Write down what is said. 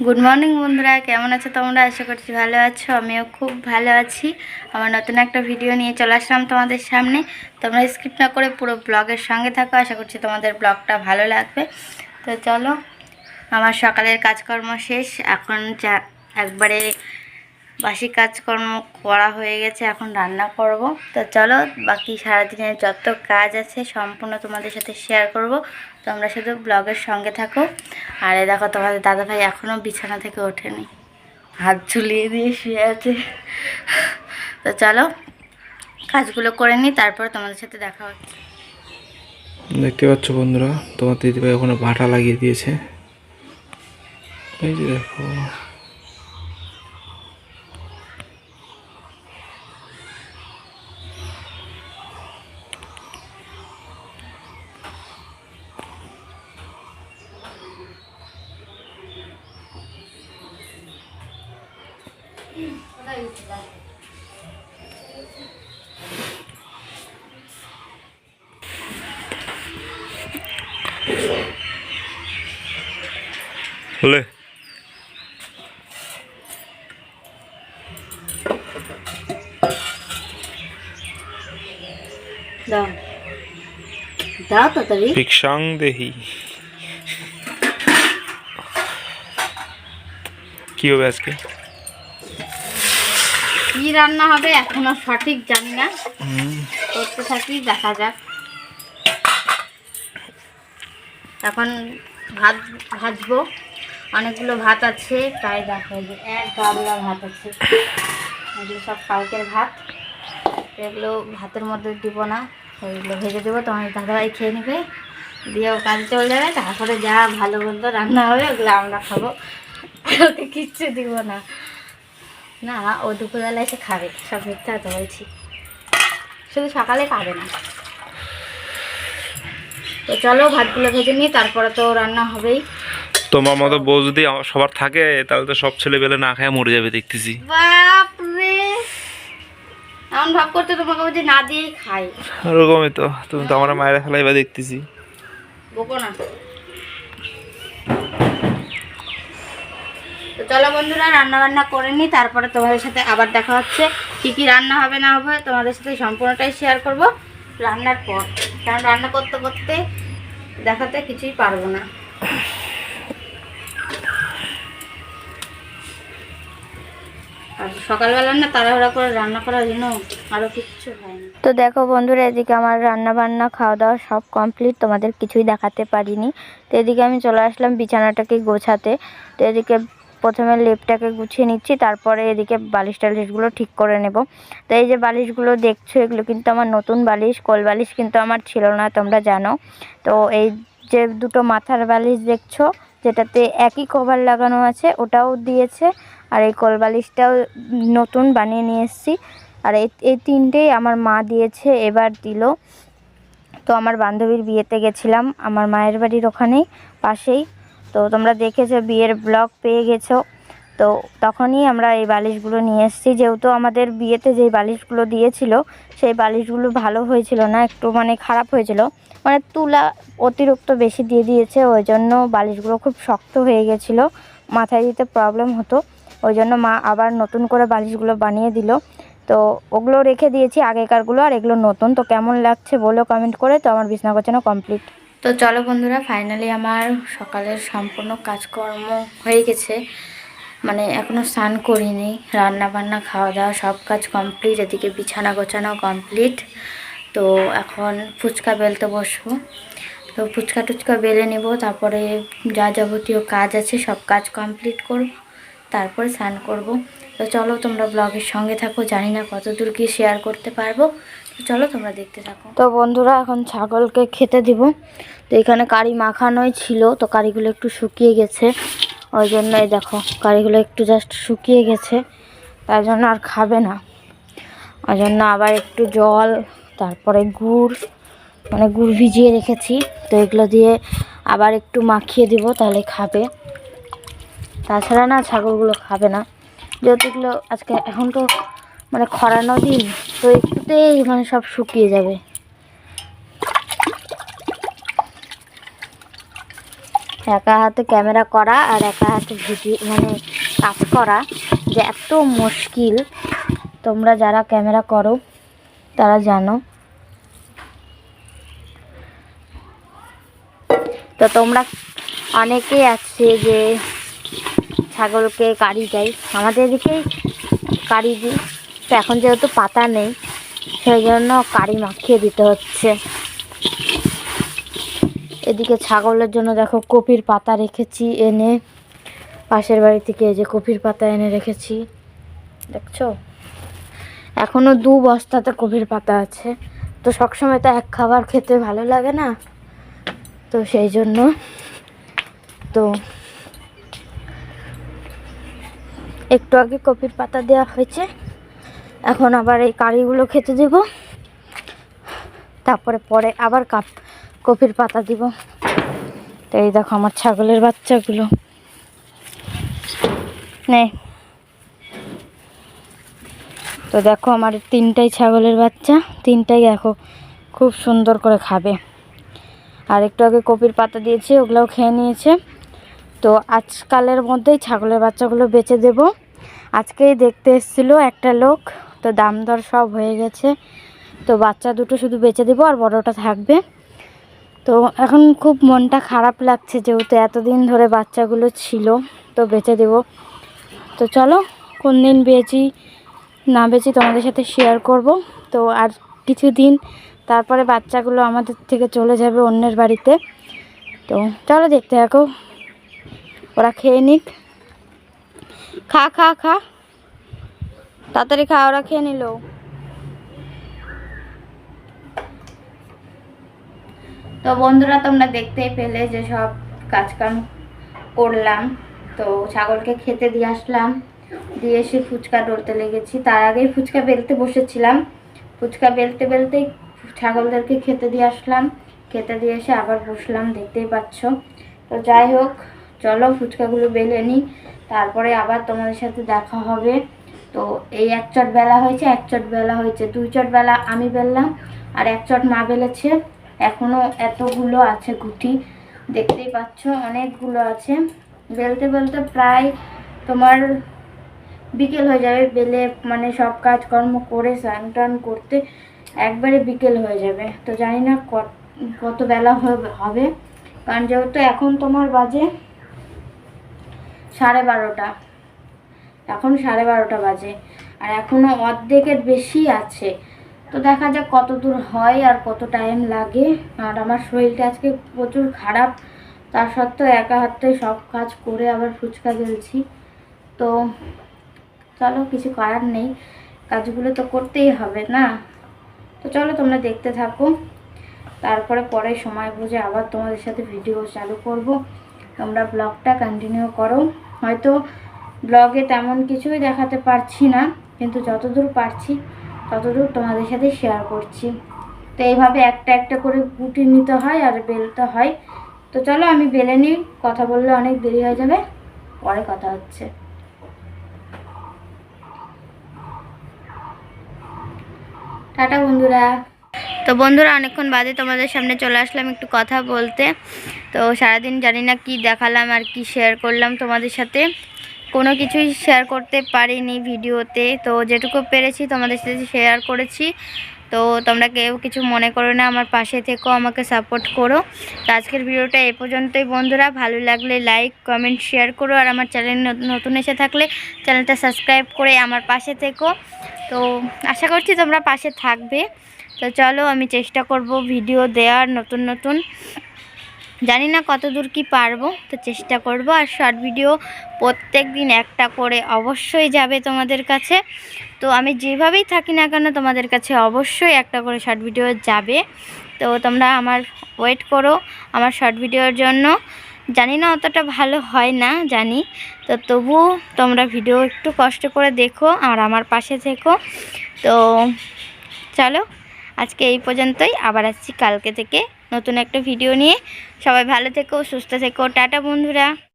Good morning বন্ধুরা। কেমন আছো তোমরা? আশা করছি ভালো আছো। আমিও খুব ভালো আছি। আমার নতুন একটা ভিডিও নিয়ে চলে আসলাম তোমাদের সামনে। তোমরা স্কিপ না করে পুরো ব্লগের সঙ্গে থাকো। আশা করছি তোমাদের ব্লগটা ভালো লাগবে। তো চলো, আমার সকালের কাজকর্ম শেষ। এখন যা একবারে বাসি কাজকর্ম করা হয়ে গেছে, এখন রান্না করব। তো চলো, বাকি সারাদিনের যত কাজ আছে সম্পূর্ণ তোমাদের সাথে শেয়ার করব। তোমরা শুধু ব্লগের সঙ্গে থাকো। আর এই দেখো, তোমাদের দাদাভাই এখনও বিছানা থেকে ওঠেনি। হাত ঝুলিয়ে দিয়ে শুয়ে আছে। তো চলো, কাজগুলো করে নিই, তারপর তোমাদের সাথে দেখা হচ্ছে। দেখতে পাচ্ছ বন্ধুরা, তোমার দিদিভাই ওখানে ভাটা লাগিয়ে দিয়েছে। এই যে দেখো। হলে দাও দাও তাড়াতাড়ি ভিক্ষাং দেহি কি হবে আজকে কি রান্না হবে এখনও সঠিক জানি না। করতে থাকি দেখা যাক। এখন ভাত ভাজবো। অনেকগুলো ভাত আছে প্রায় দেখো যে এক গাবলা ভাত আছে। এগুলো সব কালকের ভাত। এগুলো ভাতের মধ্যে দিব না ওইগুলো ভেজে দেবো তোমার দাদাভাই খেয়ে নেবে। দিয়ে ও কাজে চলে যাবে তারপরে যা ভালো মন্দ রান্না হবে ওগুলো আমরা খাব। ওকে কিচ্ছু দিব না। না ও দুপুরবেলা এসে খাবে সব মিথ্যা কথা বলছি। শুধু সকালে খাবে না। তো চলো ভাতগুলো ভেজে নিই তারপরে তো রান্না হবেই। তোমার মতো বউ যদি সবার থাকে তাহলে তো সব ছেলেবেলে না খায় মরে যাবে দেখতেছি। বাপরে! এমন ভাব করতে তোমাকে বলছি না দিয়েই খাই। ওরকমই তো তুমি তো আমার মায়েরা খেলাইবা দেখতেছি। বকো না। তো চলো বন্ধুরা রান্না বান্না করে নিই, তারপরে তোমাদের সাথে আবার দেখা হচ্ছে। কি কি রান্না হবে না হবে তোমাদের সাথে সম্পূর্ণটাই শেয়ার করব রান্নার পর। কারণ রান্না করতে করতে দেখাতে কিছুই পারব না। সকালবেলা না তাড়াহুড়া করে রান্না করার জন্য হয়নি। তো দেখো বন্ধুরা, এদিকে আমার রান্না বান্না খাওয়া দাওয়া সব কমপ্লিট তোমাদের কিছুই দেখাতে পারিনি। তো এদিকে আমি চলে আসলাম বিছানাটাকে গোছাতে। তো এদিকে প্রথমে লেপটাকে গুছিয়ে নিচ্ছি, তারপরে এদিকে বালিশ টালিশগুলো ঠিক করে নেব। তো এই যে বালিশগুলো দেখছ, এগুলো কিন্তু আমার নতুন বালিশ, কোল বালিশ কিন্তু আমার ছিল না, তোমরা জানো। তো এই যে দুটো মাথার বালিশ দেখছ, যেটাতে একই কভার লাগানো আছে, ওটাও দিয়েছে। আর এই কোল বালিশটাও নতুন বানিয়ে নিয়ে এসেছি। আর এই তিনটেই আমার মা দিয়েছে, এবার দিল। তো আমার বান্ধবীর বিয়েতে গেছিলাম, আমার মায়ের বাড়ির ওখানেই পাশেই। তো তোমরা দেখেছ, বিয়ের ব্লগ পেয়ে গেছো। তো তখনই আমরা এই বালিশগুলো নিয়ে এসেছি। যেহেতু আমাদের বিয়েতে যেই বালিশগুলো দিয়েছিল, সেই বালিশগুলো ভালো হয়েছিল না, একটু মানে খারাপ হয়েছিল। মানে তুলা অতিরিক্ত বেশি দিয়ে দিয়েছে, ওই জন্য বালিশগুলো খুব শক্ত হয়ে গেছিল। মাথায় দিতে প্রবলেম হতো, ওই জন্য মা আবার নতুন করে বালিশগুলো বানিয়ে দিল। তো ওগুলো রেখে দিয়েছি, আগেকারগুলো, আর এগুলো নতুন। তো কেমন লাগছে বলো কমেন্ট করে, তো আমার বিছনা গোছানো কমপ্লিট তো চলো বন্ধুরা ফাইনালি আমার সকালের সম্পূর্ণ কাজকর্ম হয়ে গেছে। মানে এখনও স্নান করিনি রান্না বান্না খাওয়া দাওয়া সব কাজ কমপ্লিট এদিকে বিছানা গোছানো কমপ্লিট তো এখন ফুচকা বেলতে বসবো। তো ফুচকা টুচকা বেলে নেব, তারপরে যা যাবতীয় কাজ আছে সব কাজ কমপ্লিট করব, তারপরে স্নান করব। তো চলো তোমরা ব্লগের সঙ্গে থাকো, জানি না কত দূর শেয়ার করতে পারব। চলো তোমরা দেখতে থাকো। তো বন্ধুরা, এখন ছাগলকে খেতে দিব। তো এখানে কারি মাখানোই ছিল, তো কারিগুলো একটু শুকিয়ে গেছে। ওই জন্য এই দেখো, কারিগুলো একটু জাস্ট শুকিয়ে গেছে। তার জন্য আর খাবে না। ওই জন্য আবার একটু জল, তারপরে গুড় মানে গুড় ভিজিয়ে রেখেছি। তো এগুলো দিয়ে আবার একটু মাখিয়ে দিব, তাহলে খাবে। তাছাড়া না ছাগলগুলো খাবে না। যেহেতু এগুলো আজকে এখন তো মানে খরানো দিন, তো একটুতেই মানে সব শুকিয়ে যাবে। একা হাতে ক্যামেরা করা আর একা হাতে ভিডিও মানে কাজ করা যে এত মুশকিল। তোমরা যারা ক্যামেরা করো, তারা জানো। তো তোমরা অনেকেই আছে যে ছাগলকে কাড়ি দেয়। আমাদের এদিকেই কাড়ি দিই তো এখন যেহেতু পাতা নেই সেই জন্য কারি মাখিয়ে দিতে হচ্ছে। এদিকে ছাগলের জন্য দেখো কপির পাতা রেখেছি এনে, পাশের বাড়ি থেকে এই যে কপির পাতা এনে রেখেছি। দেখছ? এখনও দু বস্তাতে কপির পাতা আছে। তো সবসময় তো এক খাবার খেতে ভালো লাগে না। তো সেই জন্য তো একটু আগে কপির পাতা দেওয়া হয়েছে। এখন আবার এই কারিগুলো খেতে দেব। তারপরে পরে আবার কাপ, কপির পাতা দিব। তো এই দেখো আমার ছাগলের বাচ্চাগুলো। নে। তো দেখো আমার তিনটাই ছাগলের বাচ্চা, তিনটাই দেখো খুব সুন্দর করে খাবে। আর একটু আগে কপির পাতা দিয়েছি, ওগুলোও খেয়ে নিয়েছে। তো আজকালের মধ্যেই ছাগলের বাচ্চাগুলো বেচে দেব। আজকেই দেখতে এসেছিল একটা লোক। তো দাম দর সব হয়ে গেছে। তো বাচ্চা দুটো শুধু বেচে দেবো আর বড়টা থাকবে। তো এখন খুব মনটা খারাপ লাগছে যেহেতু এতদিন ধরে বাচ্চাগুলো ছিল, তো বেচে দেব। তো চলো, কোন দিন বেচি, না বেচি তোমাদের সাথে শেয়ার করব। তো আর কিছু দিন তারপরে বাচ্চাগুলো আমাদের থেকে চলে যাবে অন্যের বাড়িতে। তো চলো দেখতে থাকো, ওরা খেয়ে নিক। খা খা খা। তাড়াতাড়ি খা ওরা খেয়ে নিল। তো বন্ধুরা, তোমরা দেখতেই পেলে যে সব কাজকাম করলাম। তো ছাগলকে খেতে দিয়ে আসলাম। দিয়ে এসে ফুচকা ডলতে লেগেছি। তার আগেই ফুচকা বেলতে বসেছিলাম। ফুচকা বেলতে বেলতেই ছাগলদেরকে খেতে দিয়ে আসলাম। খেতে দিয়ে এসে আবার বসলাম, দেখতেই পাচ্ছ। তো যাই হোক, চলো ফুচকাগুলো বেলে নিই তারপরে আবার তোমাদের সাথে দেখা হবে। তো এই এক চট বেলা হয়েছে, এক চট বেলা হয়েছে, দুই চট বেলা আমি বেললাম আর এক চট মা বেলেছে। এখনও এতগুলো আছে গুটি, দেখতেই পাচ্ছ অনেকগুলো আছে। বেলতে বেলতে প্রায় তোমার বিকেল হয়ে যাবে, বেলে মানে সব কাজকর্ম করে স্নান টান করতে একবারে বিকেল হয়ে যাবে। তো জানি না কত- বেলা হবে। কারণ যেহেতু এখন তোমার বাজে সাড়ে বারোটা। এখন সাড়ে বারোটা বাজে, আর এখনও অর্ধেকের বেশি আছে। তো দেখা যাক কত দূর হয় আর কত টাইম লাগে। আর আমার শরীরটা আজকে প্রচুর খারাপ, তার সত্ত্বেও একা হাতে সব কাজ করে আবার ফুচকা বেলছি তো চলো, কিছু করার নেই, কাজগুলো তো করতেই হবে না। তো চলো, তোমরা দেখতে থাকো। তারপরে পরে সময় বুঝে আবার তোমাদের সাথে ভিডিও চালু করব। তোমরা ব্লগটা কন্টিনিউ করো। হয়তো ব্লগে তেমন কিছুই দেখাতে পারছি না, কিন্তু যতদূর পারছি, ততদূর তোমাদের সাথে শেয়ার করছি। তো এইভাবে একটা একটা করে গুটি নিতে হয় আর বেলতে হয়। তো চলো আমি বেলে নিই, কথা বললে অনেক দেরি হয়ে যাবে, পরে কথা হচ্ছে। টাটা বন্ধুরা। তো বন্ধুরা, অনেকক্ষণ বাদে তোমাদের সামনে চলে আসলাম একটু কথা বলতে। তো সারাদিন জানি না কি দেখালাম আর কি শেয়ার করলাম তোমাদের সাথে। কোনো কিছুই শেয়ার করতে পারিনি ভিডিওতে। তো যেটুকু পেরেছি তোমাদের সাথে শেয়ার করেছি। তো তোমরা কেউ কিছু মনে করো না, আমার পাশে থেকেও আমাকে সাপোর্ট করো। তো আজকের ভিডিওটা এ পর্যন্তই বন্ধুরা। ভালো লাগলে লাইক কমেন্ট শেয়ার করো। আর আমার চ্যানেল নতুন এসে থাকলে চ্যানেলটা সাবস্ক্রাইব করে আমার পাশে থেকো। তো আশা করছি তোমরা পাশে থাকবে। তো চলো আমি চেষ্টা করব ভিডিও দেওয়ার নতুন নতুন। জানি না কত দূর কি পারব, তো চেষ্টা করব। আর শর্ট ভিডিও প্রত্যেক দিন একটা করে অবশ্যই যাবে তোমাদের কাছে। তো আমি যেভাবেই থাকি না কেন, তোমাদের কাছে অবশ্যই একটা করে শর্ট ভিডিও যাবে। তো তোমরা আমার ওয়েট করো আমার শর্ট ভিডিওর জন্য। জানি না অতটা ভালো হয় না, জানি। তো তবুও তোমরা ভিডিও একটু কষ্ট করে দেখো আর আমার পাশে থেকো। তো চলো, আজকে এই পর্যন্তই। আবার আসছি কালকে থেকে। নতুন একটা ভিডিও নিয়ে সবাই ভালো থেকো সুস্থ থেকো। টাটা বন্ধুরা।